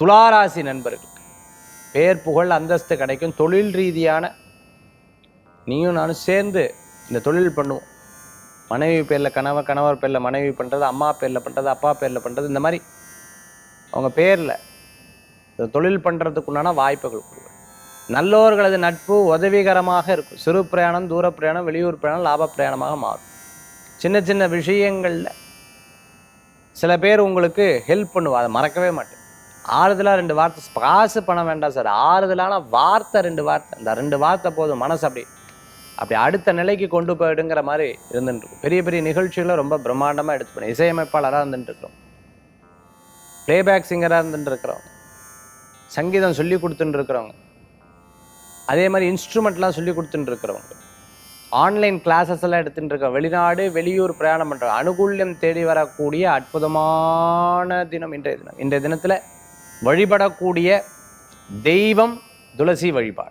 துளாராசி நண்பர்களுக்கு பேர் புகழ் அந்தஸ்து கிடைக்கும். தொழில் ரீதியான நீயும் நானும் சேர்ந்து இந்த தொழில் பண்ணுவோம். மனைவி பேரில் கணவர் கணவர் பேரில் மனைவி பண்ணுறது அம்மா பேரில் பண்ணுறது அப்பா பேரில் பண்ணுறது இந்த மாதிரி அவங்க பேரில் இந்த தொழில் பண்ணுறதுக்குண்டான வாய்ப்புகள் கொடுக்கும். நல்லோர்களது நட்பு உதவிகரமாக இருக்கும். சிறு பிரயாணம் தூர பிரயாணம் வெளியூர் பிரயாணம் லாப பிரயாணமாக மாறும். சின்ன சின்ன விஷயங்களில் சில பேர் உங்களுக்கு ஹெல்ப் பண்ணுவா அதை மறக்கவே மாட்டேன். ஆறுதலாக ரெண்டு வார்த்தை காசு பணம் வேண்டாம் சார். ஆறுதலான வார்த்தை ரெண்டு வார்த்தை. இந்த ரெண்டு வார்த்தை போதும் மனசு அப்படி. அப்படி அடுத்த நிலைக்கு கொண்டு போயிடுங்கிற மாதிரி இருந்துட்டு பெரிய பெரிய நிகழ்ச்சிகளை ரொம்ப பிரம்மாண்டமாக எடுத்து பண்ணி இசையமைப்பாளராக இருந்துட்டு இருக்கிறோம் பிளேபேக் சிங்கராக இருந்துட்டு சங்கீதம் சொல்லி கொடுத்துட்டுருக்குறவங்க அதே மாதிரி இன்ஸ்ட்ருமெண்ட்லாம் சொல்லி கொடுத்துட்டுருக்குறவங்க ஆன்லைன் கிளாஸஸ் எல்லாம் எடுத்துகிட்டு இருக்கோம் வெளிநாடு வெளியூர் பிரயாணம் பண்ணுறோம் அனுகூல்யம் தேடி வரக்கூடிய அற்புதமான தினம் இன்றைய தினம். இன்றைய தினத்தில் வழிபடக்கூடிய தெய்வம் துளசி வழிபாடு.